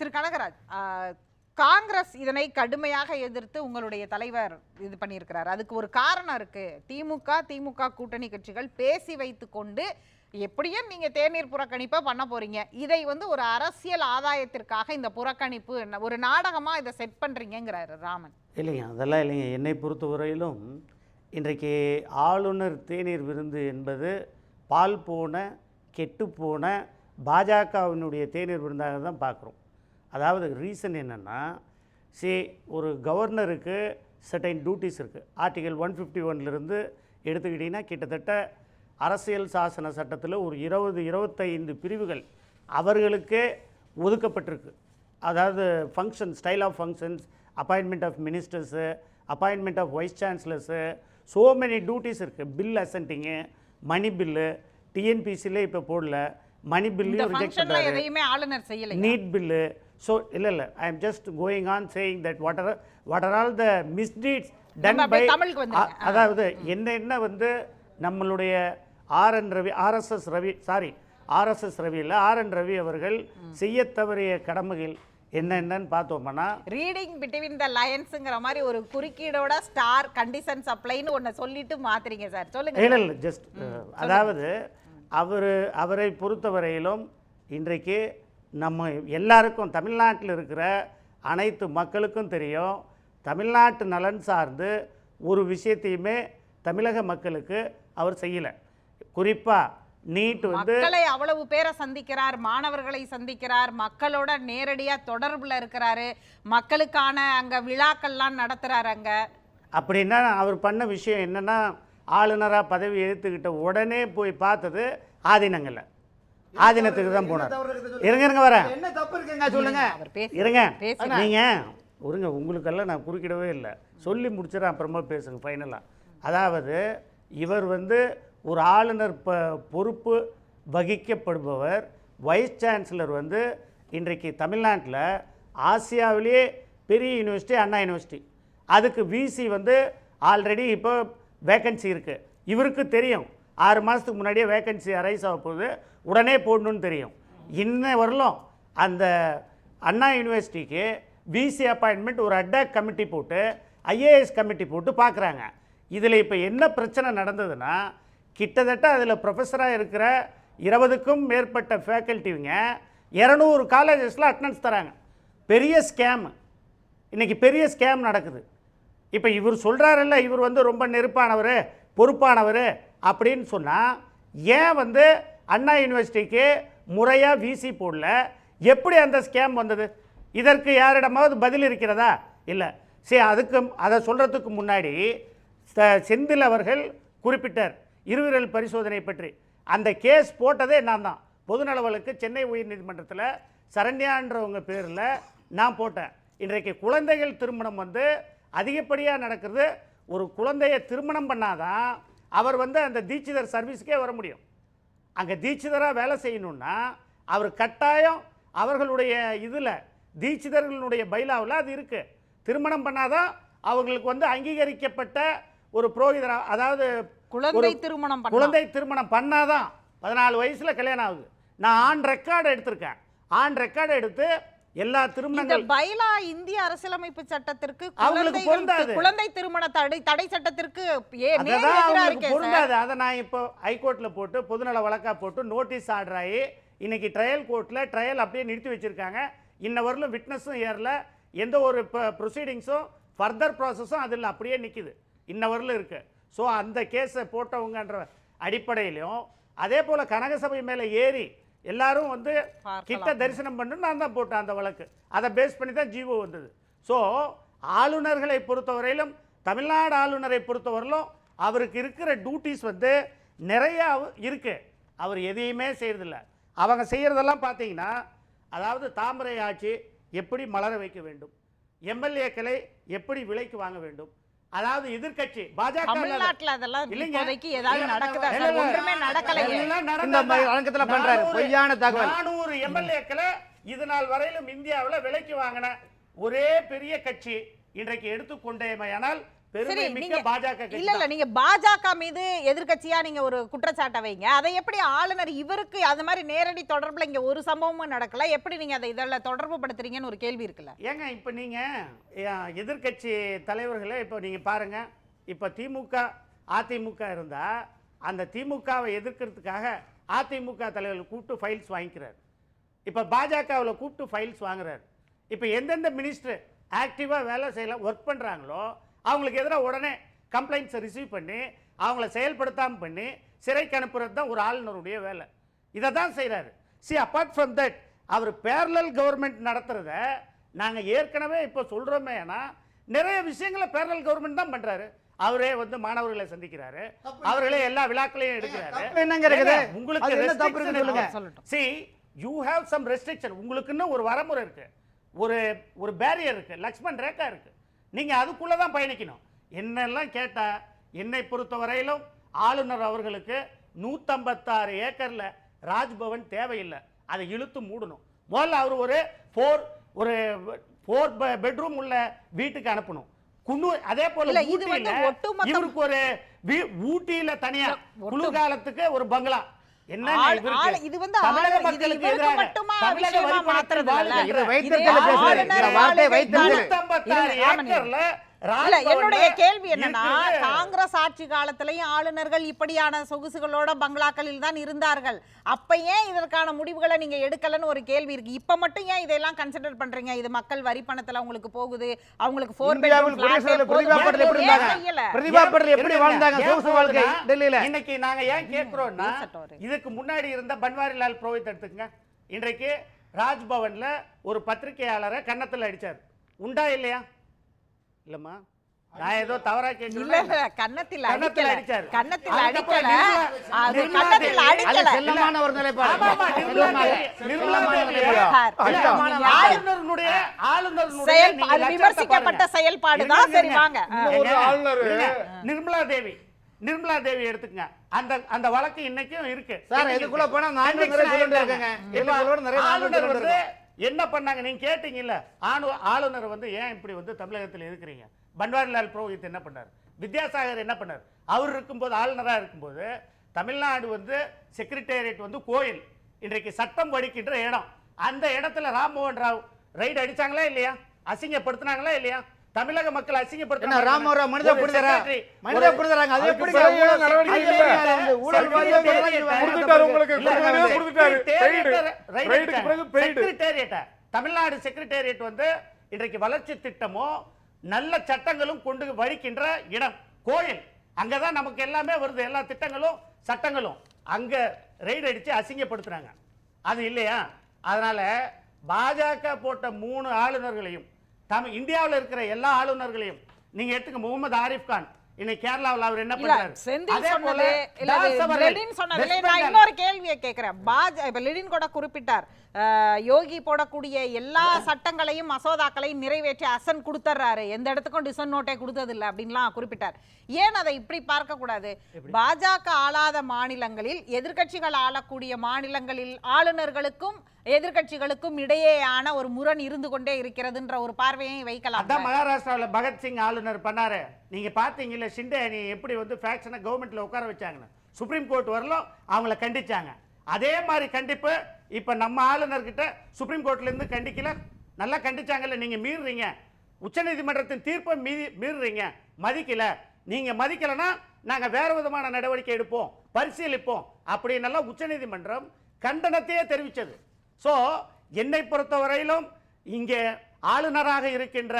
திரு கனகராஜ் காங்கிரஸ் இதனை கடுமையாக எதிர்த்து உங்களுடைய தலைவர் இது பண்ணியிருக்கிறார். அதுக்கு ஒரு காரணம் இருக்கு. திமுக திமுக கூட்டணி கட்சிகள் பேசி வைத்து கொண்டு எப்படியும் நீங்க தேநீர் புறக்கணிப்பை பண்ண போறீங்க. இதை வந்து ஒரு அரசியல் ஆதாயத்திற்காக இந்த புறக்கணிப்பு ஒரு நாடகமா இதை செட் பண்றீங்கிறாரு ராமன். இல்லைங்க அதெல்லாம் இல்லைங்க. என்னை பொறுத்தவரையிலும் இன்றைக்கு ஆளுநர் தேநீர் விருந்து என்பது பால் போன கெட்டுப்போன பாஜகவினுடைய தேநீர் விருந்தாக தான் பார்க்குறோம். அதாவது ரீசன் என்னென்னா சி ஒரு கவர்னருக்கு சர்டைன் டியூட்டிஸ் இருக்குது ஆர்டிகல் ஒன் ஃபிஃப்டி ஒன்லேருந்து எடுத்துக்கிட்டிங்கன்னா கிட்டத்தட்ட அரசியல் சாசன சட்டத்தில் ஒரு இருபது இருபத்தைந்து பிரிவுகள் அவர்களுக்கே ஒதுக்கப்பட்டிருக்கு. அதாவது function style of functions appointment of ministers appointment of vice chancellors so many duties இருக்குது பில் அசென்டிங்கு மணி பில்லு டிஎன்பிசிலே இப்போ போடல. மணி பில்லையும் ரிஜெக்ட் நீட் பில்லு ஸோ இல்லை இல்லை. I am just going on saying that what are what are all the misdeeds done by. அதாவது என்ன என்ன வந்து நம்மளுடைய R N Ravi RSS Ravi sorry RSS Ravi இல்லை ஆர் என் ரவி அவர்கள் செய்ய தவறிய கடமைகள் என்னென்னன்னு பார்த்தோம்னா ரீடிங் பிட்வீன் த லயன்ஸுங்கிற மாதிரி ஒரு குறுக்கீடோட ஸ்டார் கண்டிஷன் சப்ளைன்னு ஒன்ன சொல்லிட்டு மாத்துறீங்க சார் சொல்லுங்க இல்லை இல்லை ஜஸ்ட் அதாவது அவர் அவரை பொறுத்தவரையிலும் இன்றைக்கு நம்ம எல்லாருக்கும் தமிழ்நாட்டில் இருக்கிற அனைத்து மக்களுக்கும் தெரியும் தமிழ்நாட்டு நலன் சார்ந்து ஒரு விஷயத்தையுமே தமிழக மக்களுக்கு அவர் செய்யலை. குறிப்பாக நீட் வந்து மக்களை அவ்வளவு பேரை சந்திக்கிறார் மாணவர்களை சந்திக்கிறார் மக்களோட நேரடியா தொடர்புல இருக்கிறாரு மக்களுக்கான அங்க விழாக்கள்லாம் நடத்துறாரு அங்க. அப்படின்னா அவர் பண்ண விஷயம் என்னன்னா ஆளுநராக பதவி எடுத்துக்கிட்ட உடனே போய் பார்த்தது ஆதீனங்கள்ல. ஆதீனத்துக்கு தான் போனார். இருங்க இருங்க வரேன். என்ன தப்பு இருக்குங்க சொல்லுங்க. இருங்க. நீங்க ஒருங்க உங்களுக்கெல்லாம் நான் குறுக்கிடவே இல்லை. சொல்லி முடிச்சிடறேன் அப்புறமா பேசுங்க ஃபைனலாக அதாவது இவர் வந்து ஒரு ஆளுநர் ப பொறுப்பு வகிக்கப்படுபவர். வைஸ் சான்சலர் வந்து இன்றைக்கு தமிழ்நாட்டில் ஆசியாவிலேயே பெரிய யூனிவர்சிட்டி அண்ணா யூனிவர்சிட்டி அதுக்கு விசி வந்து ஆல்ரெடி இப்போ வேக்கன்சி இருக்குது இவருக்கு தெரியும். ஆறு மாதத்துக்கு முன்னாடியே வேக்கன்சி அரைஸ் ஆக போகுது உடனே போடணும்னு தெரியும். இன்ன வரலும் அந்த அண்ணா யூனிவர்சிட்டிக்கு பிசி அப்பாயின்மெண்ட் ஒரு அட்டாக் கமிட்டி போட்டு ஐஏஎஸ் கமிட்டி போட்டு பார்க்குறாங்க இதில் இப்போ என்ன பிரச்சனை நடந்ததுன்னா கிட்டத்தட்ட அதில் ப்ரொஃபஸராக இருக்கிற இருபதுக்கும் மேற்பட்ட ஃபேக்கல்ட்டிங்க இரநூறு காலேஜஸில் அட்டண்டன்ஸ் தராங்க. பெரிய ஸ்கேம் இன்றைக்கி பெரிய ஸ்கேம் நடக்குது. இப்போ இவர் சொல்கிறாரில்ல இவர் வந்து ரொம்ப நெருப்பானவர் பொறுப்பானவர். அப்படின்னு சொன்னால் ஏன் வந்து அண்ணா யூனிவர்சிட்டிக்கு முறையாக விசி போடல? எப்படி அந்த ஸ்கேம் வந்தது? இதற்கு யாரிடமாவது பதில் இருக்கிறதா? இல்லை. சரி அதுக்கு அதை சொல்கிறதுக்கு முன்னாடி செந்தில் அவர்கள் குறிப்பிட்டார் இருவிரல் பரிசோதனை பற்றி. அந்த கேஸ் போட்டதே நான் தான். பொதுநல வழக்கு சென்னை உயர்நீதிமன்றத்தில் சரண்யான்றவங்க பேரில் நான் போட்டேன். இன்றைக்கு குழந்தைகள் திருமணம் வந்து அதிகப்படியாக நடக்கிறது. ஒரு குழந்தையை திருமணம் பண்ணாதான் அவர் வந்து அந்த தீட்சிதர் சர்வீஸ்க்கே வர முடியும். அங்கே தீட்சிதராக வேலை செய்யணும்னா அவர் கட்டாயம் அவர்களுடைய இதில் தீட்சிதர்களுடைய பைலாவில் அது இருக்குது திருமணம் பண்ணாதான் அவங்களுக்கு வந்து அங்கீகரிக்கப்பட்ட ஒரு புரோகிதரா அதாவது குழந்தை திருமணம். குழந்தை திருமணம் பண்ணாதான் பதினாலு வயசுல கல்யாணம் ஆகுது. நான் ஆன் ரெக்கார்டு எடுத்திருக்கேன். ஆன் ரெக்கார்டு எடுத்து எல்லா திருமணங்கள் பைலா இந்திய அரசியலமைப்பு சட்டத்திற்கு அவங்களுக்கு பொருந்தாது. குழந்தை திருமண தடை தடை சட்டத்திற்கு. பொருந்தாது. அதை நான் இப்போ ஹைகோர்ட்டில் போட்டு பொதுநல வழக்கா போட்டு நோட்டீஸ் ஆர்டர் ஆகி இன்னைக்கு ட்ரையல் கோர்ட்டில் ட்ரையல் அப்படியே நிறுத்தி வச்சிருக்காங்க. இன்ன வரலும் விட்னஸும் ஏறல. எந்த ஒரு ப்ரொசீடிங்ஸும் ஃபர்தர் ப்ராசஸும் அதில் அப்படியே நிற்கிது இன்ன வரலும் இருக்கு. ஸோ அந்த கேஸை போட்டவங்கன்ற அடிப்படையிலையும் அதே போல் கனகசபை மேலே ஏறி எல்லாரும் வந்து. கிட்ட தரிசனம் பண்ணு நான் தான் போட்டேன் அந்த வழக்கு. அதை பேஸ் பண்ணி தான் ஜீவோ வந்தது. ஸோ ஆளுநர்களை பொறுத்தவரையிலும் தமிழ்நாடு ஆளுநரை பொறுத்தவரையிலும் அவருக்கு இருக்கிற டியூட்டிஸ் வந்து நிறைய அவ- இருக்கு. அவர் எதையுமே செய்யறதில்ல அவங்க செய்யறதெல்லாம் பார்த்தீங்கன்னா அதாவது தாமரை ஆட்சி எப்படி மலர வைக்க வேண்டும்? எம்எல்ஏக்களை எப்படி விலைக்கு வாங்க வேண்டும்? அதாவது எதிர்க்கட்சி பாஜக தமிழ்நாட்டுல அதெல்லாம் இல்லைங்க. ஏதாவது நடக்குதா சார். ஒன்றுமே நடக்கலையே எல்லாம் இந்த வழக்கத்துல பண்றாரு. நானூறு- பொய்யான தகவல். நானூறு எம்எல்ஏக்களை இது நாள் வரையிலும் இந்தியாவில் விலைக்கு வாங்கின ஒரே பெரிய கட்சி இன்றைக்கு எடுத்துக்கொண்டேமையானால் பெருமை நீங்க மிக்க பாஜக இல்ல இல்ல. நீங்க பாஜக மீது எதிர்க்கட்சியா நீங்க ஒரு குற்றச்சாட்டை வைங்க. அதை எப்படி ஆளுநர் இவருக்கு அந்த மாதிரி நேரடி தொடர்புல இங்க ஒரு சம்பவமும் நடக்கல? எப்படி நீங்க அதை இதெல்லாம் தொடர்பு படுத்துறீங்கன்னு ஒரு கேள்வி இருக்குல்ல. ஏங்க இப்போ நீங்கள் எதிர்க்கட்சி தலைவர்களே இப்போ நீங்கள் பாருங்க. இப்போ திமுக அதிமுக இருந்தால் அந்த திமுகவை எதிர்க்கிறதுக்காக அதிமுக தலைவர்கள் கூப்பிட்டு ஃபைல்ஸ் வாங்கிக்கிறார். இப்போ பாஜகவில் கூப்பிட்டு ஃபைல்ஸ் வாங்குறாரு. இப்போ எந்தெந்த மினிஸ்டர் ஆக்டிவாக வேலை செய்யலாம் ஒர்க் பண்ணுறாங்களோ அவங்களுக்கு எதிராக உடனே கம்ப்ளைண்ட்ஸை ரிசீவ் பண்ணி அவங்கள செயல்படுத்தாமல் பண்ணி சிறைக்கு அனுப்புறது தான் ஒரு ஆளுநருடைய வேலை. இதை தான் செய்கிறாரு சி அப்பார்ட் ஃப்ரம் தட் அவர் பேரலல் கவர்மெண்ட் நடத்துறத நாங்கள் ஏற்கனவே இப்போ சொல்கிறோமே ஏன்னா நிறைய விஷயங்களை பேரலல் கவர்மெண்ட் தான் பண்ணுறாரு அவரே வந்து மாணவர்களை சந்திக்கிறாரு. அவர்களே எல்லா விழாக்களையும் எடுக்கிறாரு. உங்களுக்கு see you have some restriction உங்களுக்குன்னு ஒரு வரமுறை இருக்கு. ஒரு ஒரு பேரியர் இருக்கு. லக்ஷ்மண் ரேகா இருக்கு. நீங்க அதுக்குள்ள தான் பயணிக்கணும். என்னெல்லாம் கேட்டா என்னை பொறுத்த வரையிலும் ஆளுநர் அவர்களுக்கு நூற்றம்பத்தாறு ஏக்கர்ல ராஜ்பவன் தேவையில்லை. அதை இழுத்து மூடணும். முதல்ல அவர் ஒரு ஃபோர் ஒரு ஃபோர் பெட்ரூம் உள்ள வீட்டுக்கு அனுப்பணும். குன்னூர் அதே போல ஊட்டியில இவருக்கு ஒரு வீ- ஊட்டியில தனியா குளிர்காலத்துக்கு ஒரு பங்களா. இது வந்து தமிழக மக்களுக்கு எதிராக மட்டுமா தமிழக. வாழ்கிற இதை பேசுறது. ஆளுநர் என்னுடைய கேள்வி என்னன்னா. காங்கிரஸ் ஆட்சி காலத்திலையும் ஆளுநர்கள் இப்படியான சொகுசுகளோட பங்களாக்களில் தான் இருந்தார்கள். அப்ப ஏன் இதற்கான முடிவுகளை நீங்க எடுக்கலன்னு ஒரு கேள்வி இருக்கு. இப்ப மட்டும் ஏன் இதெல்லாம் கன்சிடர் பண்றீங்க? இது மக்கள் வரி பணத்துல உங்களுக்கு போகுது. அவங்களுக்கு எப்படி. வாழ்ந்தாங்க? சொகுசு வாழ்க்கை டெல்லியில. இன்னைக்கு நாங்க ஏன் கேட்கிறோம்னா. இதுக்கு முன்னாடி இருந்த பன்வாரிலால் புரோஹித் எடுத்துக்கங்க. இன்றைக்கு ராஜ்பவன்ல ஒரு பத்திரிகையாளரை கன்னத்துல அடிச்சார். உண்டா இல்லையா? இல்லம்மா. நான் ஏதோ தவறா இல்ல கேட்கிறேன் இல்ல கன்னத்தில் கன்னத்துல அடிச்சாரு. கன்னத்தில் அடிக்கல. நிர்மலா- அது கன்னத்தில் அடிக்கல. செல்லமான ஒரு. ஆளுநருடைய ஆளுநருடைய விமர்சிக்கப்பட்ட. செயல்பாடு தான் சரி. வாங்க. நிர்மலா தேவி. நிர்மலா தேவி எடுத்துக்கங்க. அந்த அந்த வழக்கு இன்னைக்கும் இருக்கு. சார், இதுக்குள்ள போனா நானும் நிறைய நிறைய என்ன பண்ணாங்க? நீங்க கேட்டீங்கல்ல ஆணு ஆளுநர் வந்து ஏன் இப்படி வந்து தமிழகத்தில் இருக்கிறீங்க? பன்வாரிலால் புரோஹித் என்ன பண்ணார்? வித்யாசாகர் என்ன பண்ணார்? அவர் இருக்கும்போது ஆளுநராக இருக்கும்போது தமிழ்நாடு வந்து செக்ரட்டேரியட் வந்து கோயில் இன்றைக்கு சட்டம் படிக்கின்ற இடம். அந்த இடத்துல ராம்மோகன் ராவ் ரைடு அடிச்சாங்களா இல்லையா? அசிங்கப்படுத்தினாங்களா இல்லையா? தமிழக மக்கள் என்ன ராமோரா மனித புரிதரா? மனித புரிதராங்க. அது எப்படி செக்ரட்டேரியட்ட தமிழ்நாடு செக்ரட்டேரியட் வந்து இன்றைக்கு வளர்ச்சி திட்டமோ நல்ல சட்டங்களும் கொண்டு வழிக்கின்ற இடம் கோயில். அங்கதான் நமக்கு எல்லாமே வருது. எல்லா திட்டங்களும் சட்டங்களும். அங்க ரைடு அடிச்சு அசிங்கப்படுத்துறாங்க. அது இல்லையா? அதனால பாஜக போட்ட மூணு ஆளுநர்களையும் தமிழ் இந்தியாவில் இருக்கிற எல்லா ஆளுநர்களையும் நீங்க எடுத்துக்க முகமது ஆரிஃப் கான் இன்னைக்கு கேரளாவில் அவர் என்ன பண்றாரு? அதே போல சொன்னது நான் இன்னொரு கேள்வியை கேட்கிறேன். பாஜ இப்ப லெனின் கூட குறிப்பிட்டார். யோகி போடக்கூடிய எல்லா சட்டங்களையும் மசோதாக்களையும் நிறைவேற்றி அசன் கொடுத்துட்றாரு எந்த இடத்துக்கும் டிசன் நோட்டே கொடுத்தது இல்ல அப்படின்லாம் குறிப்பிட்டார். ஏன் அதை இப்படி பார்க்க கூடாது பாஜக ஆளாத மாநிலங்களில் எதிர்க்கட்சிகள் ஆளக்கூடிய மாநிலங்களில் ஆளுநர்களுக்கும் எதிர்க்கட்சிகளுக்கும் இடையேயான ஒரு முரண் இருந்து கொண்டே இருக்கிறதுன்ற ஒரு பார்வையை வைக்கலாம். அதான் மகாராஷ்டிராவில் பகத்சிங் ஆளுநர் பண்ணாரு. நீங்க பாத்தீங்கல்ல ஷிண்டே நீ எப்படி வந்து ஃபேக்ஷனை கவர்மெண்ட்ல உட்கார வச்சாங்கன்னு. சுப்ரீம் கோர்ட் வரலும் அவங்கள கண்டிச்சாங்க. அதே மாதிரி கண்டிப்பு இப்ப நம்ம ஆளுநர்கிட்ட சுப்ரீம் கோர்ட்ல இருந்து கண்டிக்கல. நல்லா கண்டிச்சாங்கல்ல நீங்க மீறுறீங்க. உச்சநீதிமன்றத்தின் தீர்ப்பை மீறி மீறுறீங்க. மதிக்கல. நீங்க மதிக்கலைன்னா நாங்கள் வேறு விதமான நடவடிக்கை எடுப்போம். பரிசீலிப்போம். அப்படின்னெல்லாம் உச்சநீதிமன்றம் கண்டனத்தையே தெரிவித்தது ஸோ என்னை பொறுத்தவரையிலும் இங்கே ஆளுநராக இருக்கின்ற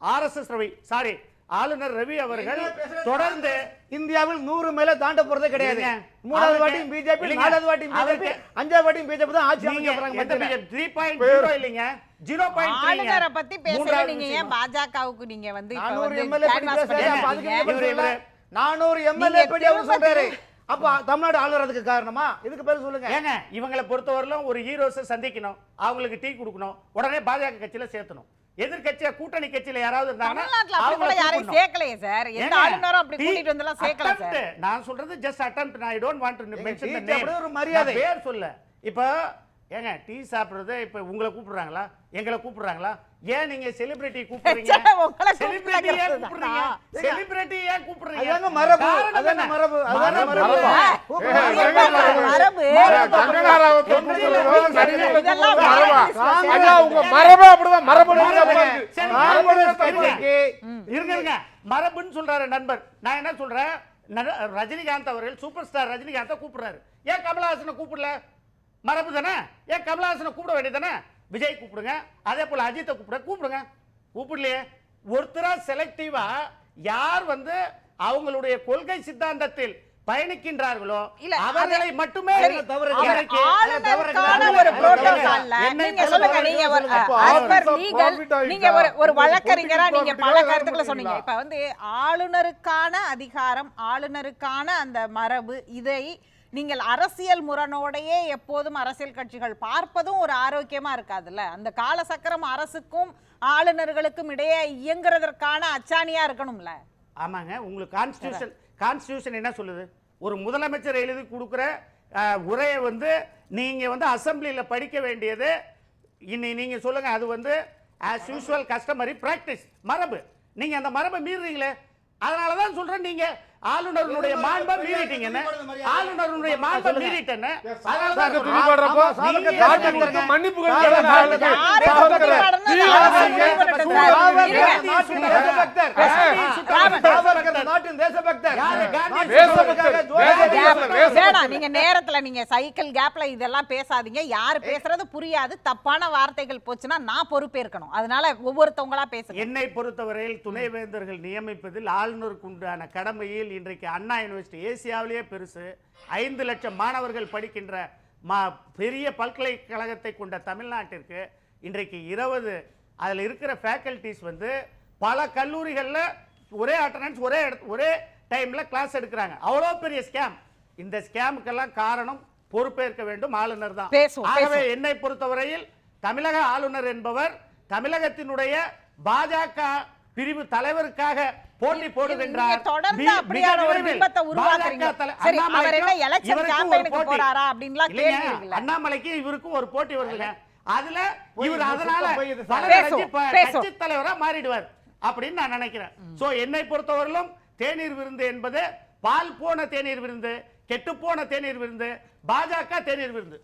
ஆர்எஸ்எஸ் ரவி சாரி ஆளுநர் ரவி அவர்கள் தொடர்ந்து இந்தியாவில் நூறு மேல தாண்ட போறதே கிடையாது. மூணாவது வாட்டியும் பிஜேபி. நாலாவது வாட்டியும் பிஜேபி அஞ்சாவது வாட்டியும் பிஜேபி தான் ஆட்சி அமைக்க போறாங்க மத்தியில. பிஜேபி? 3.0 இல்லைங்க 0.3 ஆளுநரை பத்தி பேசல நீங்க ஏன். பாஜகவுக்கு நீங்க வந்து நானூறு எம்எல்ஏ. நானூறு எம்எல்ஏ படி அவர் சொல்றாரு அப்ப தமிழ்நாடு ஆளுறதுக்கு காரணமா? இதுக்கு பேர் சொல்லுங்க. ஏங்க இவங்களை பொறுத்தவரையிலும் ஒரு ஹீரோஸை சந்திக்கணும். அவங்களுக்கு டீ கொடுக்கணும். உடனே பாஜக கட்சியில சேர்த்தணும். எதிர்க்கட்சியா கூட்டணி கட்சியில யாராவது இருந்தாங்கன்னா அவங்கள யாரையும். சேர்க்கலையே சார். எந்த ஏங்க, ஆளுநரும் அப்படி tea- கூட்டிட்டு வந்தெல்லாம் சேர்க்கல attempt. சார். நான் சொல்றது ஜஸ்ட் அட்டெம்ப்ட் நான் I don't want to mention the tea name அப்படி ஒரு மரியாதை. பேர் சொல்ல. இப்போ ஏங்க டீ சாப்பிடுறது இப்ப உங்களை கூப்பிடுறாங்களா? எங்களை கூப்பிடுறாங்களா? ஏன் நீங்க செலிபிரிட்டி கூப்பிடுறீங்க செலிபிரிட்டி ஏன் கூப்பிடுறீங்க? செலிபிரிட்டி ஏன் கூப்பிடுறீங்க அதாங்க மரபு அதாங்க? மரபு அதாங்க மரபு. மரபு மரபா? மரபு. மரபு. கங்கனாராவை இதெல்லாம் மரபா? ஐயா, உங்க மரபே அப்படிதான் மரபு கட்சிக்கு இருங்க இருங்க மரபுன்னு சொல்றாரு நண்பர் நான் என்ன சொல்றேன் ரஜினிகாந்த் அவர்கள் சூப்பர் ஸ்டார் ரஜினிகாந்தை கூப்பிடுறாரு ஏன் கமலஹாசனை கூப்பிடல மரபு தானே ஏன் கமலஹாசனை கூப்பிட வேண்டியதானே விஜய் கூப்பிடுங்க அதே போல அஜித்தை கூப்பிட கூப்பிடுங்க. கூப்பிடலையே. ஒருத்தரா செலக்டிவா யார் வந்து அவங்களுடைய கொள்கை சித்தாந்தத்தில் பயணிக்கின்றார்களோ அவர்களை மட்டுமே நீங்க ஒரு வழக்கறிஞரா நீங்க பல கருத்துக்களை சொன்னீங்க? இப்ப வந்து ஆளுநருக்கான அதிகாரம் ஆளுநருக்கான அந்த மரபு இதை நீங்கள் அரசியல் முரணோடையே எப்போதும் அரசியல் கட்சிகள் பார்ப்பதும் ஒரு ஆரோக்கியமா இருக்காதுல்ல? அந்த கால சக்கரம் அரசுக்கும் ஆளுநர்களுக்கும் இடையே இயங்குறதற்கான அச்சாணியா இருக்கணும்ல? ஆமாங்க. உங்களுக்கு கான்ஸ்டியூஷன் கான்ஸ்டியூஷன் என்ன சொல்லுது? ஒரு முதலமைச்சர் எழுதி கொடுக்குற உரையை வந்து நீங்கள் வந்து அசம்பிளியில் படிக்க வேண்டியது. இன்னி நீங்கள் சொல்லுங்க அது வந்து ஆஸ் யூஸ்வல் கஸ்டமரி ப்ராக்டிஸ் மரபு. நீங்கள் அந்த மரபை மீறுறீங்களே. அதனால தான் சொல்கிறேன் நீங்கள் ஆளுநருடைய மாண்பை மீறிட்டீங்கன்னு ஆளுநருடைய மாண்பை மீறிட்டேன்னு நீங்க நேரத்துல நீங்க சைக்கிள் கேப்ல இதெல்லாம் பேசாதீங்க யார் பேசுறது புரியாது தப்பான வார்த்தைகள் போச்சுன்னா நான் பொறுப்பேற்கணும் அதனால ஒவ்வொருத்தவங்களா பேசுங்க என்னை பொறுத்தவரையில் துணைவேந்தர்கள் நியமிப்பதில் ஆளுநருக்கு உண்டான கடமையில் இன்றைக்கு அண்ணா யூனிவர்சிட்டி ஏசியாவிலேயே பெருசு. ஐந்து லட்சம் மாணவர்கள் படிக்கின்ற மா பெரிய பல்கலைக்கழகத்தை கொண்ட தமிழ்நாட்டிற்கு இன்றைக்கு இருபது அதில் இருக்கிற ஃபேக்கல்டிஸ் வந்து பல கல்லூரிகளில் ஒரே அட்டண்டன்ஸ் ஒரே இடத்து ஒரே டைமில் கிளாஸ் எடுக்கிறாங்க. அவ்வளோ பெரிய ஸ்கேம் இந்த ஸ்கேமுக்கெல்லாம் காரணம் பொறுப்பேற்க வேண்டும் ஆளுநர் தான். ஆகவே. என்னை பொறுத்தவரையில் தமிழக ஆளுநர் என்பவர் தமிழகத்தினுடைய பாஜக பிரிவு தலைவருக்காக போட்டி போடுகின்றார் தொடர்ந்து அப்படியான ஒரு பிம்பத்தை உருவாக்குறீங்க. சரி, அவர் என்ன election இவருக்கும் ஒரு campaign-க்கு போட்டி. போறாரா அப்படின்லாம் கேள்வி இருக்குல்ல. அண்ணாமலைக்கு இவருக்கும் ஒரு போட்டி வருதுங்க அதுல இவர் அதனால. கட்சி தலைவரா மாறிடுவார் அப்படின்னு நான் நினைக்கிறேன் சோ என்னை பொறுத்தவரையிலும் தேநீர் விருந்து என்பது பால் போன தேநீர் விருந்து கெட்டு போன தேநீர் விருந்து பாஜக தேநீர் விருந்து